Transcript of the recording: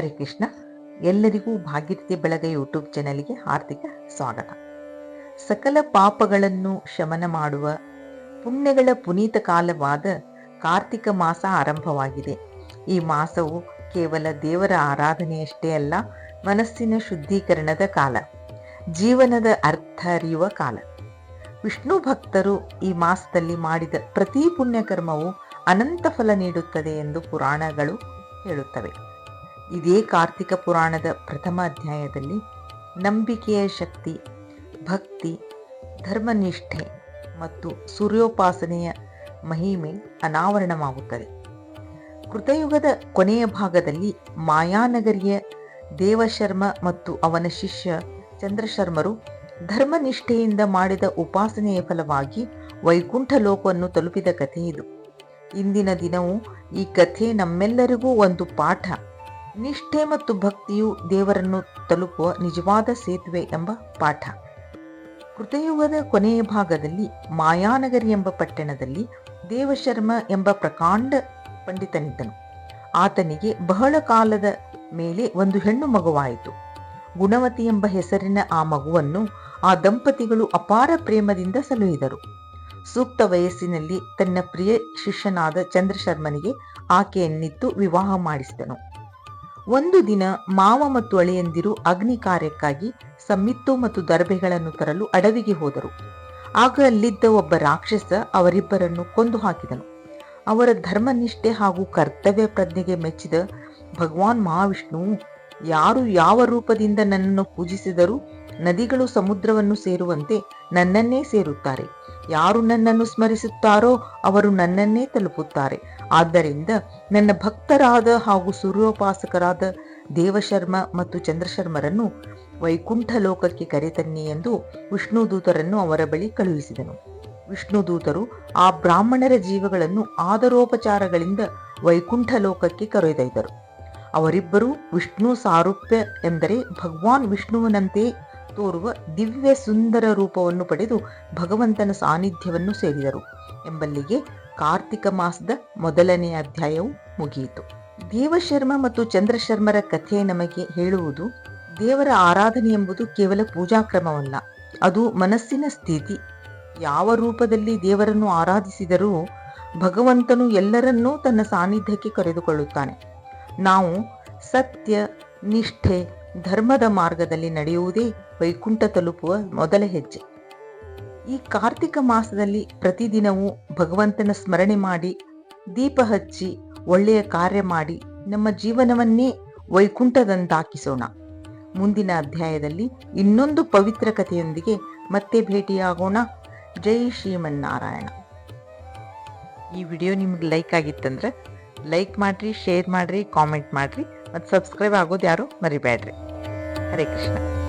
ಹರೇ ಕೃಷ್ಣ. ಎಲ್ಲರಿಗೂ ಭಾಗೀರಥಿ ಬೆಳಗ ಯೂಟ್ಯೂಬ್ ಚಾನೆಲ್ಗೆ ಹಾರ್ದಿಕ ಸ್ವಾಗತ. ಸಕಲ ಪಾಪಗಳನ್ನು ಶಮನ ಮಾಡುವ ಪುಣ್ಯಗಳ ಪುನೀತ ಕಾಲವಾದ ಕಾರ್ತಿಕ ಮಾಸ ಆರಂಭವಾಗಿದೆ. ಈ ಮಾಸವು ಕೇವಲ ದೇವರ ಆರಾಧನೆಯಷ್ಟೇ ಅಲ್ಲ, ಮನಸ್ಸಿನ ಶುದ್ಧೀಕರಣದ ಕಾಲ, ಜೀವನದ ಅರ್ಥ ಅರಿಯುವ ಕಾಲ. ವಿಷ್ಣು ಭಕ್ತರು ಈ ಮಾಸದಲ್ಲಿ ಮಾಡಿದ ಪ್ರತಿ ಪುಣ್ಯಕರ್ಮವು ಅನಂತ ಫಲ ನೀಡುತ್ತದೆ ಎಂದು ಪುರಾಣಗಳು ಹೇಳುತ್ತವೆ. ಇದೇ ಕಾರ್ತಿಕ ಪುರಾಣದ ಪ್ರಥಮ ಅಧ್ಯಾಯದಲ್ಲಿ ನಂಬಿಕೆಯ ಶಕ್ತಿ, ಭಕ್ತಿ, ಧರ್ಮನಿಷ್ಠೆ ಮತ್ತು ಸೂರ್ಯೋಪಾಸನೆಯ ಮಹಿಮೆ ಅನಾವರಣವಾಗುತ್ತದೆ. ಕೃತಯುಗದ ಕೊನೆಯ ಭಾಗದಲ್ಲಿ ಮಾಯಾನಗರಿಯ ದೇವಶರ್ಮ ಮತ್ತು ಅವನ ಶಿಷ್ಯ ಚಂದ್ರಶರ್ಮರು ಧರ್ಮನಿಷ್ಠೆಯಿಂದ ಮಾಡಿದ ಉಪಾಸನೆಯ ಫಲವಾಗಿ ವೈಕುಂಠ ಲೋಕವನ್ನು ತಲುಪಿದ ಕಥೆ ಇದು. ಇಂದಿನ ದಿನವೂ ಈ ಕಥೆ ನಮ್ಮೆಲ್ಲರಿಗೂ ಒಂದು ಪಾಠ. ನಿಷ್ಠೆ ಮತ್ತು ಭಕ್ತಿಯು ದೇವರನ್ನು ತಲುಪುವ ನಿಜವಾದ ಸೇತುವೆ ಎಂಬ ಪಾಠ. ಕೃತಯುಗದ ಕೊನೆಯ ಭಾಗದಲ್ಲಿ ಮಾಯಾನಗರಿ ಎಂಬ ಪಟ್ಟಣದಲ್ಲಿ ದೇವಶರ್ಮ ಎಂಬ ಪ್ರಕಾಂಡ ಪಂಡಿತನಿದ್ದನು. ಆತನಿಗೆ ಬಹಳ ಕಾಲದ ಮೇಲೆ ಒಂದು ಹೆಣ್ಣು ಮಗುವಾಯಿತು. ಗುಣವತಿ ಎಂಬ ಹೆಸರಿನ ಆ ಮಗುವನ್ನು ಆ ದಂಪತಿಗಳು ಅಪಾರ ಪ್ರೇಮದಿಂದ ಸಲುಹಿದರು. ಸೂಕ್ತ ವಯಸ್ಸಿನಲ್ಲಿ ತನ್ನ ಪ್ರಿಯ ಶಿಷ್ಯನಾದ ಚಂದ್ರಶರ್ಮನಿಗೆ ಆಕೆಯನ್ನಿತ್ತು ವಿವಾಹ ಮಾಡಿಸಿದನು. ಒಂದು ದಿನ ಮಾವ ಮತ್ತು ಅಳಿಯಂದಿರು ಅಗ್ನಿ ಕಾರ್ಯಕ್ಕಾಗಿ ಸಮ್ಮಿತ್ತು ಮತ್ತು ದರ್ಬೆಗಳನ್ನು ತರಲು ಅಡವಿಗೆ ಹೋದರು. ಆಗ ಅಲ್ಲಿದ್ದ ಒಬ್ಬ ರಾಕ್ಷಸ ಅವರಿಬ್ಬರನ್ನು ಕೊಂದು ಹಾಕಿದನು. ಅವರ ಧರ್ಮನಿಷ್ಠೆ ಹಾಗೂ ಕರ್ತವ್ಯ ಪ್ರಜ್ಞೆಗೆ ಮೆಚ್ಚಿದ ಭಗವಾನ್ ಮಹಾವಿಷ್ಣು, ಯಾರು ಯಾವ ರೂಪದಿಂದ ನನ್ನನ್ನು ಪೂಜಿಸಿದರೂ ನದಿಗಳು ಸಮುದ್ರವನ್ನು ಸೇರುವಂತೆ ನನ್ನನ್ನೇ ಸೇರುತ್ತಾರೆ. ಯಾರು ನನ್ನನ್ನು ಸ್ಮರಿಸುತ್ತಾರೋ ಅವರು ನನ್ನನ್ನೇ ತಲುಪುತ್ತಾರೆ. ಆದ್ದರಿಂದ ನನ್ನ ಭಕ್ತರಾದ ಹಾಗೂ ಸೂರ್ಯೋಪಾಸಕರಾದ ದೇವಶರ್ಮ ಮತ್ತು ಚಂದ್ರಶರ್ಮರನ್ನು ವೈಕುಂಠ ಲೋಕಕ್ಕೆ ಕರೆತನ್ನಿ ಎಂದು ವಿಷ್ಣು ದೂತರನ್ನು ಅವರ ಬಳಿ ಕಳುಹಿಸಿದನು. ವಿಷ್ಣು ದೂತರು ಆ ಬ್ರಾಹ್ಮಣರ ಜೀವಗಳನ್ನು ಆದರೋಪಚಾರಗಳಿಂದ ವೈಕುಂಠ ಲೋಕಕ್ಕೆ ಕರೆದೊಯ್ದರು. ಅವರಿಬ್ಬರೂ ವಿಷ್ಣು ಸಾರೂಪ್ಯ ಎಂದರೆ ಭಗವಾನ್ ವಿಷ್ಣುವಿನಂತೆ ತೋರುವ ದಿವ್ಯ ಸುಂದರ ರೂಪವನ್ನು ಪಡೆದು ಭಗವಂತನ ಸಾನ್ನಿಧ್ಯವನ್ನು ಸೇರಿದರು. ಎಂಬಲ್ಲಿಗೆ ಕಾರ್ತಿಕ ಮಾಸದ ಮೊದಲನೆಯ ಅಧ್ಯಾಯವು ಮುಗಿಯಿತು. ದೇವಶರ್ಮ ಮತ್ತು ಚಂದ್ರಶರ್ಮರ ಕಥೆ ನಮಗೆ ಹೇಳುವುದು, ದೇವರ ಆರಾಧನೆ ಎಂಬುದು ಕೇವಲ ಪೂಜಾಕ್ರಮವಲ್ಲ, ಅದು ಮನಸ್ಸಿನ ಸ್ಥಿತಿ. ಯಾವ ರೂಪದಲ್ಲಿ ದೇವರನ್ನು ಆರಾಧಿಸಿದರೂ ಭಗವಂತನು ಎಲ್ಲರನ್ನೂ ತನ್ನ ಸಾನ್ನಿಧ್ಯಕ್ಕೆ ಕರೆದುಕೊಳ್ಳುತ್ತಾನೆ. ನಾವು ಸತ್ಯ, ನಿಷ್ಠೆ, ಧರ್ಮದ ಮಾರ್ಗದಲ್ಲಿ ನಡೆಯುವುದೇ ವೈಕುಂಠ ತಲುಪುವ ಮೊದಲ ಹೆಜ್ಜೆ. ಈ ಕಾರ್ತಿಕ ಮಾಸದಲ್ಲಿ ಪ್ರತಿದಿನವೂ ಭಗವಂತನ ಸ್ಮರಣೆ ಮಾಡಿ, ದೀಪ ಹಚ್ಚಿ, ಒಳ್ಳೆಯ ಕಾರ್ಯ ಮಾಡಿ, ನಮ್ಮ ಜೀವನವನ್ನೇ ವೈಕುಂಠದಂತಾಕಿಸೋಣ. ಮುಂದಿನ ಅಧ್ಯಾಯದಲ್ಲಿ ಇನ್ನೊಂದು ಪವಿತ್ರ ಕಥೆಯೊಂದಿಗೆ ಮತ್ತೆ ಭೇಟಿಯಾಗೋಣ. ಜೈ ಶ್ರೀಮನ್ನಾರಾಯಣ. ಈ ವಿಡಿಯೋ ನಿಮ್ಗೆ ಲೈಕ್ ಆಗಿತ್ತಂದ್ರೆ ಲೈಕ್ ಮಾಡಿರಿ, ಶೇರ್ ಮಾಡಿರಿ, ಕಾಮೆಂಟ್ ಮಾಡಿರಿ ಮತ್ತು ಸಬ್ಸ್ಕ್ರೈಬ್ ಆಗೋದು ಯಾರು ಮರಿಬೇಡ್ರಿ ಹರೇ ಕೃಷ್ಣ.